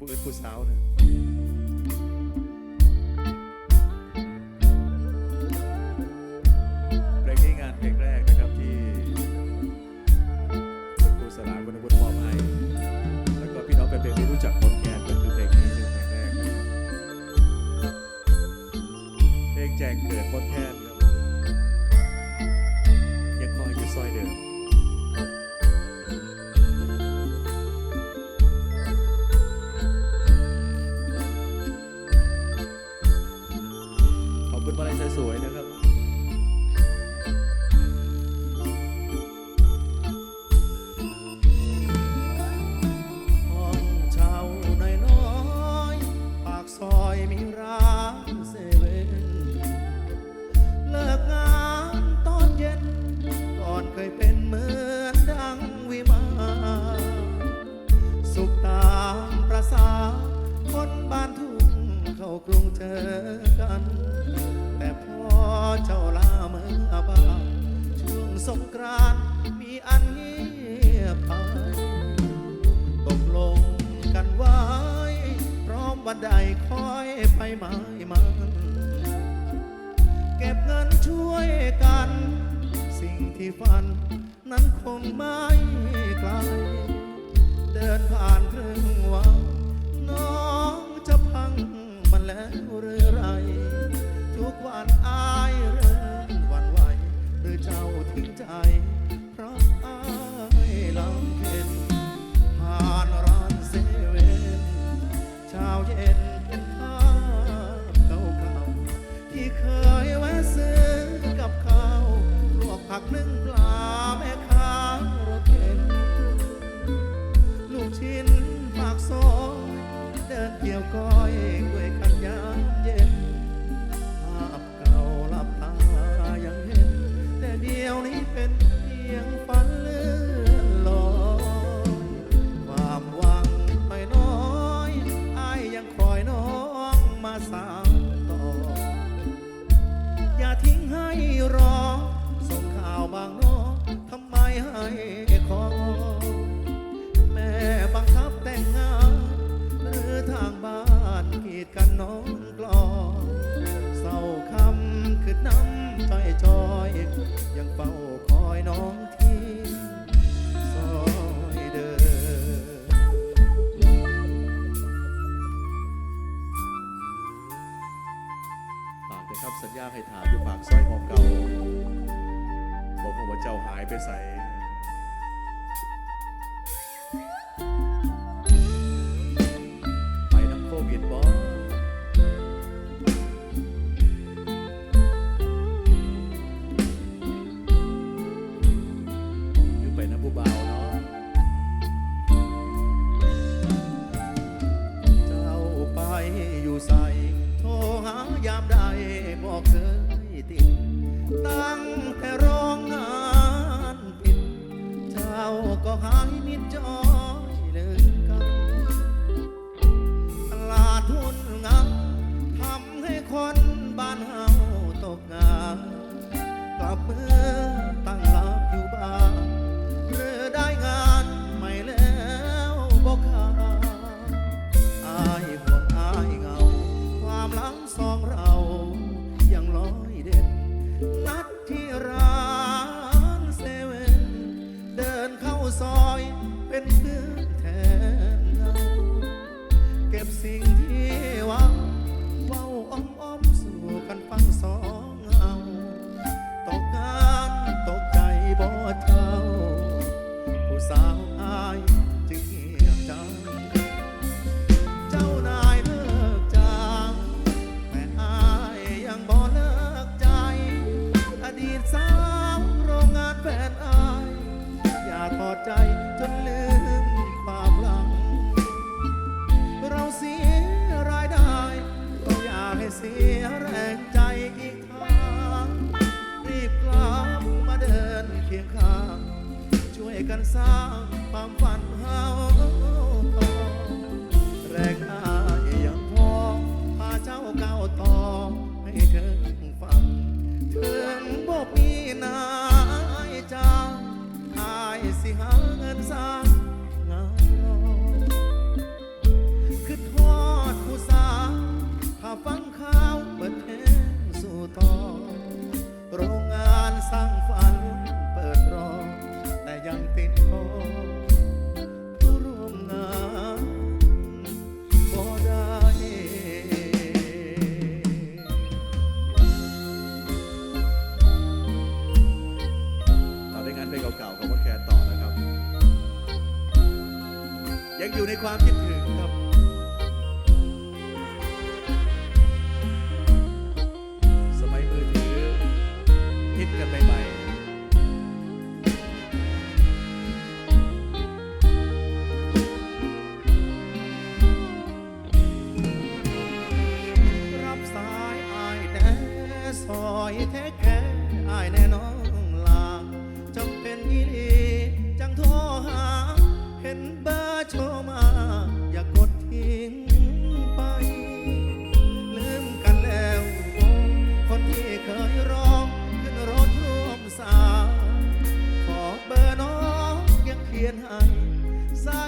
ผู้อื่นผู้สาวนะ ฝัน นั้นคงไม่ไกล เดินผ่านครึ่งวันน้องจะพังมันแล้วหรือไร ทุกวันอายเริ่มวันไหว หรือเจ้าทิ้งใจ เพราะอายลำเพ็นผ่านร้านเซเว่นเช้าเย็นเป็นภาพเก่าๆที่เคยแวะซื้อกับเขาลวกผักนึ่ง สัญญาให้ถามอยู่ปากซอยมองเก่าบอกว่าเจ้าหายไปใส่ ก็หายมิดจอยเลยกันตลาดทุนงับทำให้คนบ้านเฮาตกงานกลับเมือ เจ้าเก่าต่อให้เธอฟังเถึงบกมีนายจ้งอายสิหาเงินสร้างงานคือทอดผู้สาถ้าฟังข่าวเปิดแทงสู่ตอโรงงานสร้างฝันเปิดรอ แต่ยังติดคอ อยู่ในความคิดถึงครับ นให้ใส่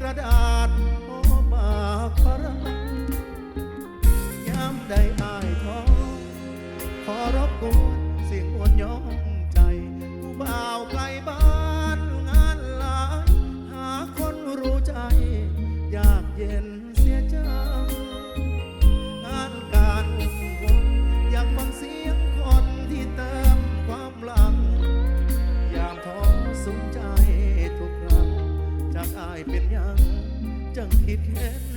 กระดาษ ง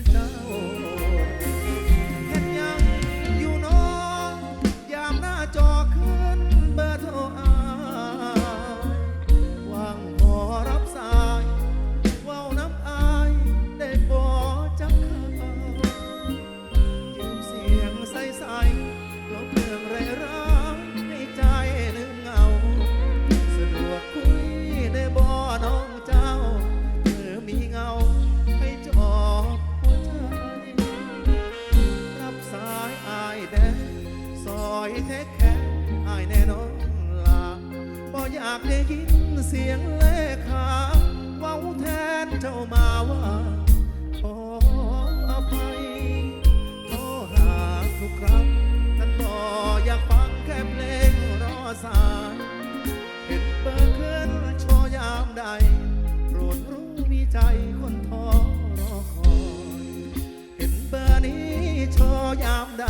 สาเห็นเบอร์ขึ้นโชอยามใด โปรดรู้มีใจคนท้อรอคอย เห็นเบอร์นี้โชอยามใด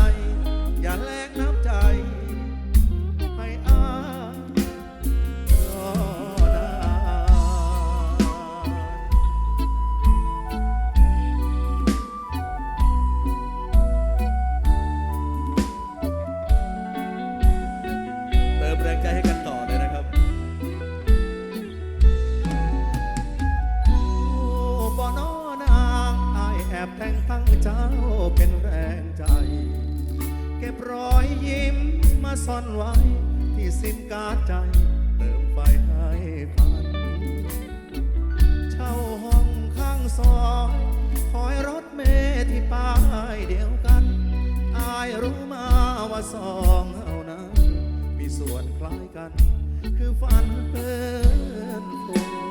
แอบแต่งตั้งเจ้าเป็นแรงใจ เก็บรอยยิ้มมาซ่อนไว้ ที่ซิมการ์ดใจ เติมไฟให้พัน เช่าห้องข้างซอยคอยรถเมล์ที่ป้ายเดียวกัน อายรู้มาว่าสองเฮานั้น มีส่วนคล้ายกัน คือฝันเป็นฝุ่น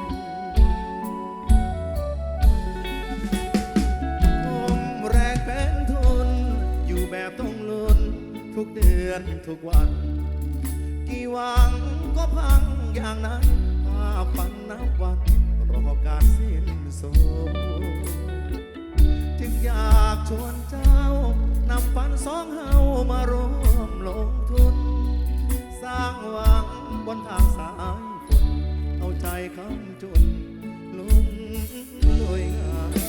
ทุกเดือนทุกวัน กี่หวังก็พังอย่างนั้นภาพฝันนับวันรอการสิ้นสุดจึงอยากชวนเจ้านำฝันสองเฮามารวมลงทุน สร้างหวังบนทางสายฝนเอาใจคำจุนลุงลุยงาน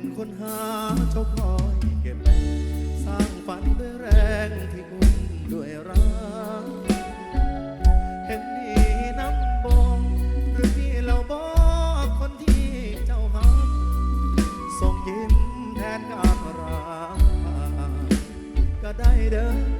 เป็นคนหาเจ้าคอยเก็บ สร้างฝันด้วยแรงที่อุ่นด้วยรักเห็นดีน้ำบงหรือพี่เราบอกคนที่เจ้าหาส่งยิ้มแทนการรักก็ได้เด้อ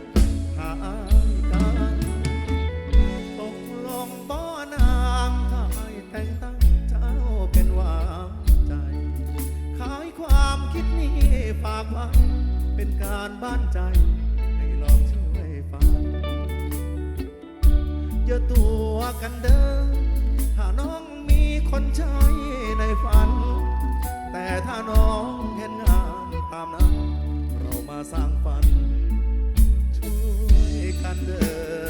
เป็นการบ้านใจให้ลองช่วยฟังอย่าตัวกันเดิมถ้าน้องมีคนใช้ในฝัน แต่ถ้าน้องเห็นงานตามนั้น เรามาสร้างฝัน ช่วยกันเดิน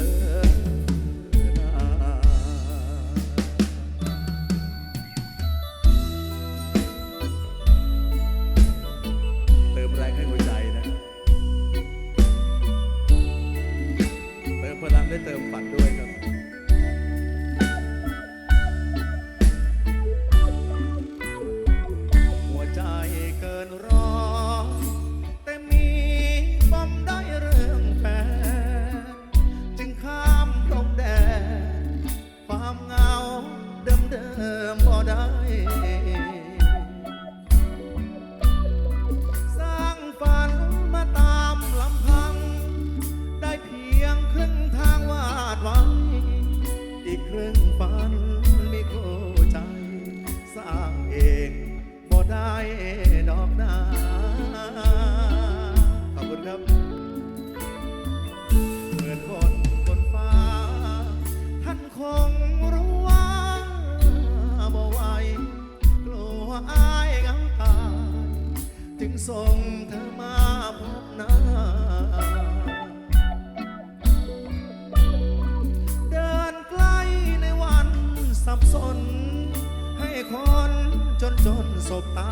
า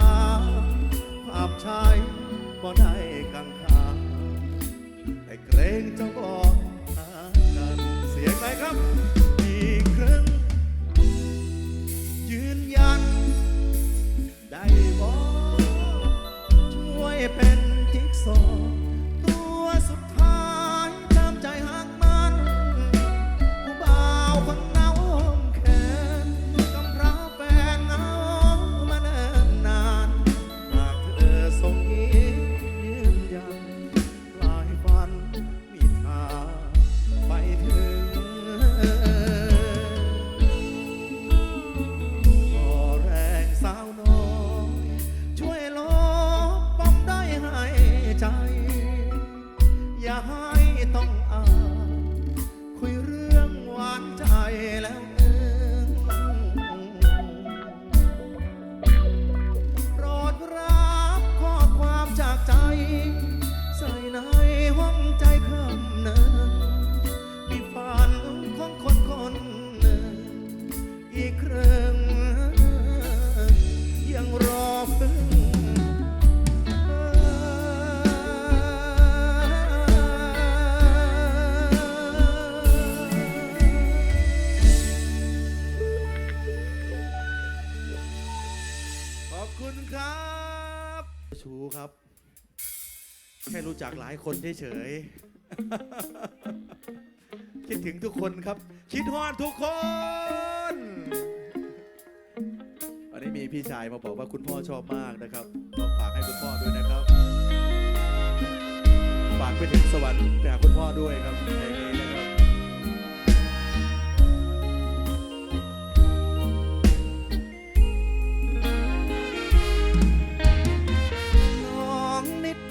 ภาพชายก็ได้กังขาแต่เกรงเจ้าบอกหากันเสียงไหนครับอีกครึ่งยืนยัน ได้บอกช่วยเป็นจิ๊กซอ ค่รู้จักหลายคนเฉยๆ คิดถึงทุกคนครับ คิดฮอดทุกคนวันนี้มีพี่ชายมาบอกว่าคุณพ่อชอบมากนะครับต้องฝากให้คุณพ่อด้วยนะครับ ฝากไปถึงสวรรค์ไปหาคุณพ่อด้วยครับ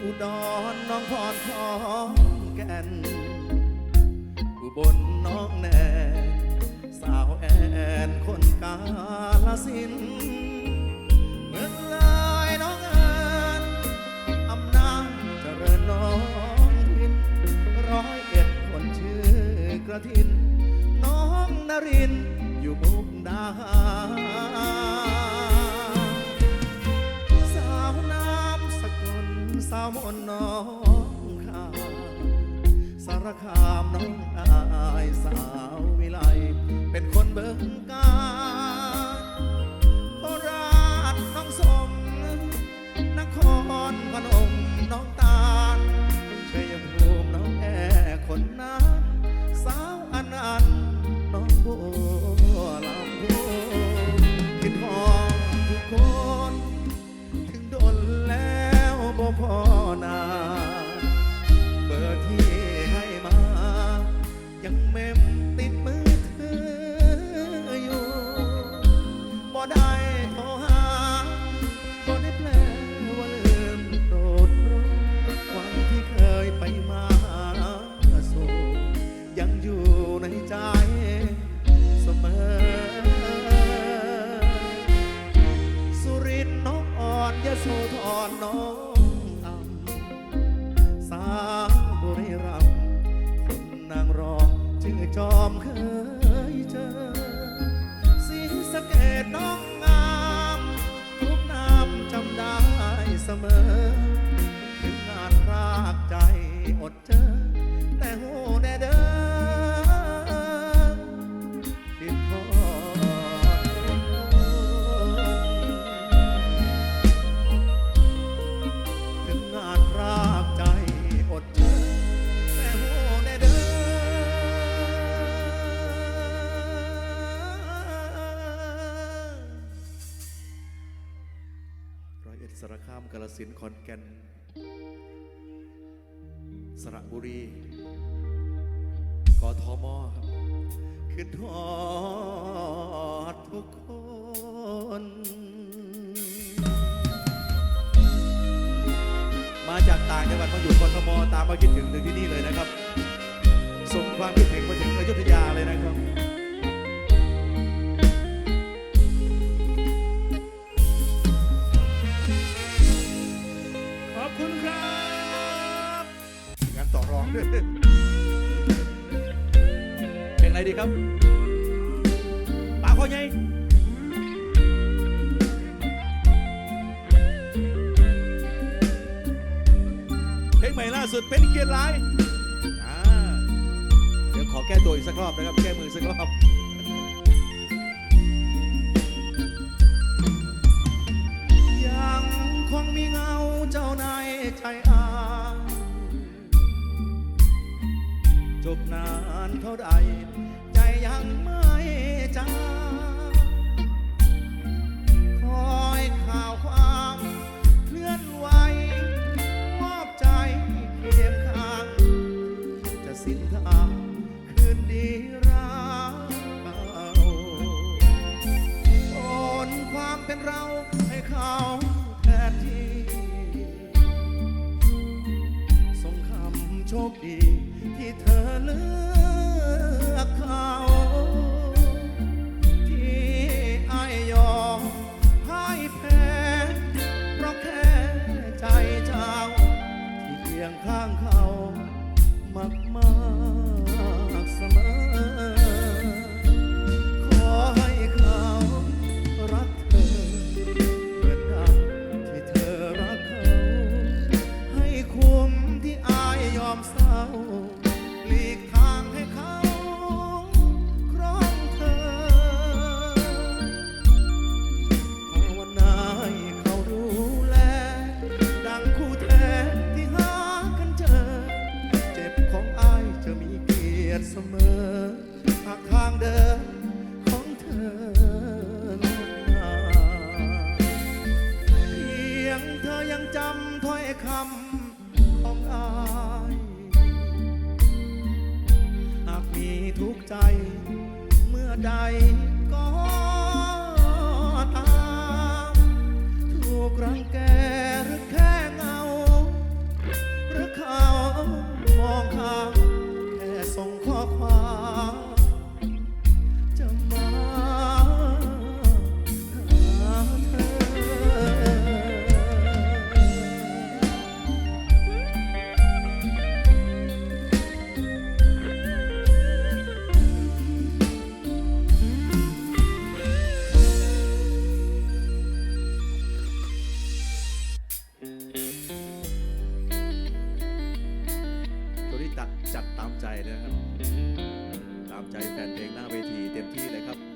อุดอนน้องพรขอนแก่นอุบลน้องแนสาวแอนคนกาลสินเมืองเลยน้องเอินอำนาจเจริญน้องทินร้อยเอ็ดคนชื่อกระทิน น้องนรินอยู่บุกดาหาร สาวมนน้องข้าสารคามน้องอายสาววิไลเป็นคนเบิกกา คามกาลสินขอนแก่น สระบุรีกทมครับขึ้นทอดทุกคนมาจากต่างจังหวัดมาอยู่กทมตามมาคิดถึงถึงที่นี่เลยนะครับ ส่งความคิดถึงมาถึงอยุธยาเลยนะครับ เพลงอะไรดีครับปากคอใหญ่เพลงใหม่ล่าสุดเป็นเกียร์ไลน์อ่าเดี๋ยวขอแก้ตัวอีกสักรอบนะครับ แก้มือสักรอบ บนานเท่าใด ใจยังไม่จาง ทุกข์ใจ เมื่อใดก็ตาม ถูกรังแกหรือแค่ นะครับ ตามใจแฟนเพลงหน้าเวทีเต็มที่เลยครับ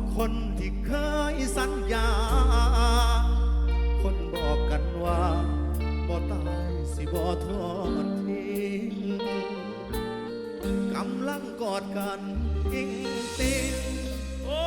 กอดคนที่เคยสัญญา คนบอกกันว่าบ่ตายสิบ่ทอดทิ้งกำลังกอดกันอิงติงโอ้